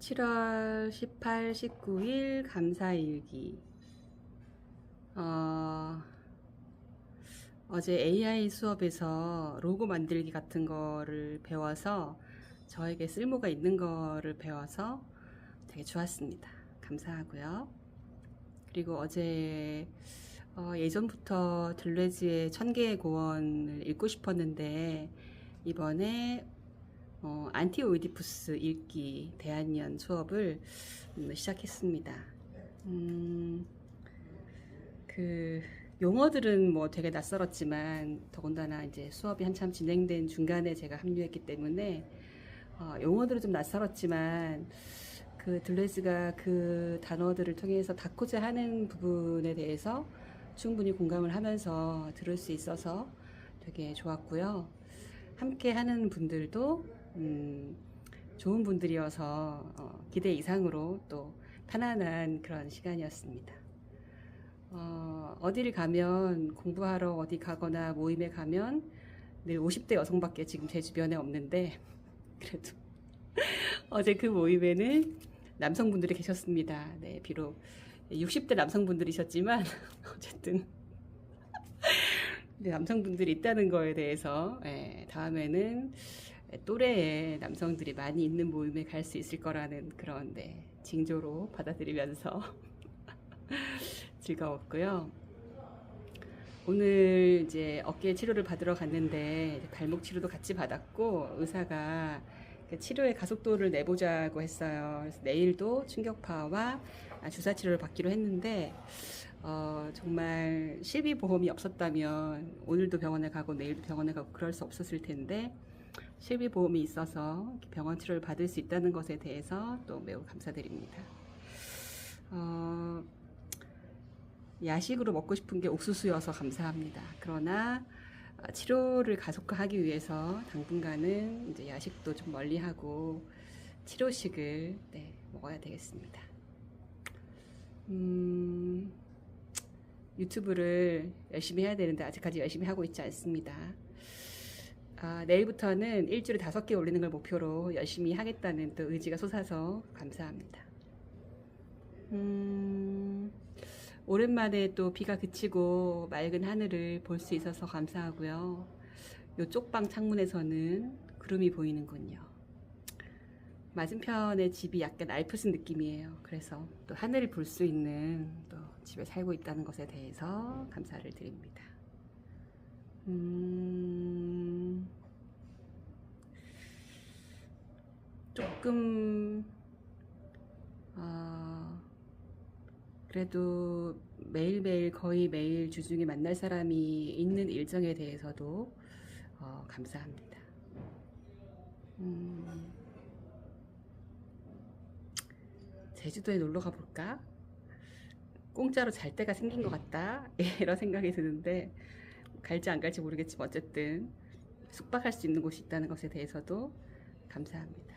7월 18, 19일 감사일기. 어, 어제 AI 수업에서 로고 만들기 같은 거를 배워서 저에게 쓸모가 있는 거를 배워서 되게 좋았습니다. 감사하고요. 그리고 어제 어, 예전부터 들레즈의 천개의 고원을 읽고 싶었는데 이번에 어, 안티 오이디푸스 읽기 대한년 수업을 음, 시작했습니다. 음, 그 용어들은 뭐 되게 낯설었지만 더군다나 이제 수업이 한참 진행된 중간에 제가 합류했기 때문에 어, 용어들은 좀 낯설었지만 그 들레즈가 그 단어들을 통해서 닫고자 하는 부분에 대해서 충분히 공감을 하면서 들을 수 있어서 되게 좋았고요. 함께 하는 분들도 음, 좋은 분들이어서 어, 기대 이상으로 또 편안한 그런 시간이었습니다. 어, 어디를 가면 공부하러 어디 가거나 모임에 가면 늘 50대 여성밖에 지금 제 주변에 없는데 그래도 어제 그 모임에는 남성분들이 계셨습니다. 네, 비록 60대 남성분들이셨지만 어쨌든 네, 남성분들이 있다는 거에 대해서 예, 다음에는 또래의 남성들이 많이 있는 모임에 갈 수 있을 거라는 그런 네, 징조로 받아들이면서 즐거웠고요. 오늘 이제 어깨 치료를 받으러 갔는데 발목 치료도 같이 받았고 의사가 그 치료의 가속도를 내보자고 했어요. 그래서 내일도 충격파와 주사 치료를 받기로 했는데 어, 정말 실비 보험이 없었다면 오늘도 병원에 가고 내일도 병원에 가고 그럴 수 없었을 텐데 실비보험이 있어서 병원 치료를 받을 수 있다는 것에 대해서 또 매우 감사드립니다. 어, 야식으로 먹고 싶은 게 옥수수여서 감사합니다. 그러나 어, 치료를 가속화하기 위해서 당분간은 이제 야식도 좀 멀리하고 치료식을 네, 먹어야 되겠습니다. 음, 유튜브를 열심히 해야 되는데 아직까지 열심히 하고 있지 않습니다. 아, 내일부터는 일주일에 다섯 개 올리는 걸 목표로 열심히 하겠다는 또 의지가 솟아서 감사합니다. 음, 오랜만에 또 비가 그치고 맑은 하늘을 볼 수 있어서 감사하고요. 요 쪽 방 창문에서는 구름이 보이는군요. 맞은편의 집이 약간 알프스 느낌이에요. 그래서 또 하늘을 볼 수 있는 또 집에 살고 있다는 것에 대해서 감사를 드립니다. 음, 조금, 어, 그래도 매일매일 거의 매일 주중에 만날 사람이 있는 일정에 대해서도 어, 감사합니다. 음, 제주도에 놀러 가볼까? 공짜로 잘 때가 생긴 것 같다. 이런 생각이 드는데 갈지 안 갈지 모르겠지만 어쨌든 숙박할 수 있는 곳이 있다는 것에 대해서도 감사합니다.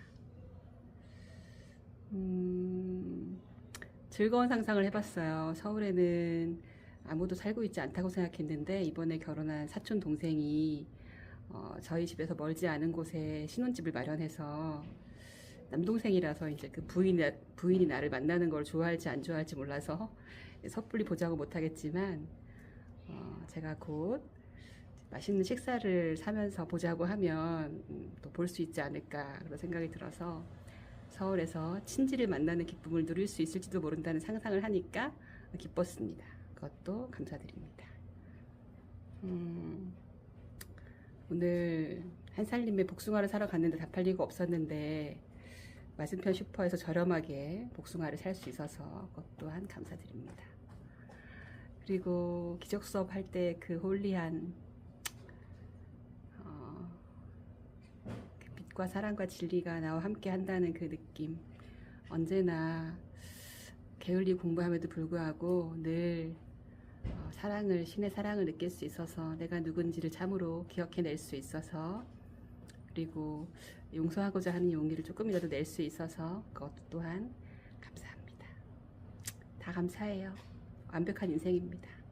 음, 즐거운 상상을 해봤어요. 서울에는 아무도 살고 있지 않다고 생각했는데 이번에 결혼한 사촌 동생이 어, 저희 집에서 멀지 않은 곳에 신혼집을 마련해서 남동생이라서 이제 그 부인 부인이 나를 만나는 걸 좋아할지 안 좋아할지 몰라서 섣불리 보자고 못하겠지만 어, 제가 곧 맛있는 식사를 사면서 보자고 하면 음, 또볼 수 있지 않을까 그런 생각이 들어서 서울에서 친지를 만나는 기쁨을 누릴 수 있을지도 모른다는 상상을 하니까 기뻤습니다. 그것도 감사드립니다. 음, 오늘 한살림에 복숭아를 사러 갔는데 다 팔리고 없었는데 맞은편 슈퍼에서 저렴하게 복숭아를 살 수 있어서 그것 또한 감사드립니다. 그리고 기적 수업 할 때 그 홀리한 어, 그 빛과 사랑과 진리가 나와 함께 한다는 그 느낌 언제나 게을리 공부함에도 불구하고 늘 어, 사랑을 신의 사랑을 느낄 수 있어서 내가 누군지를 참으로 기억해낼 수 있어서 그리고 용서하고자 하는 용기를 조금이라도 낼 수 있어서 그것 또한 감사합니다. 다 감사해요. 완벽한 인생입니다.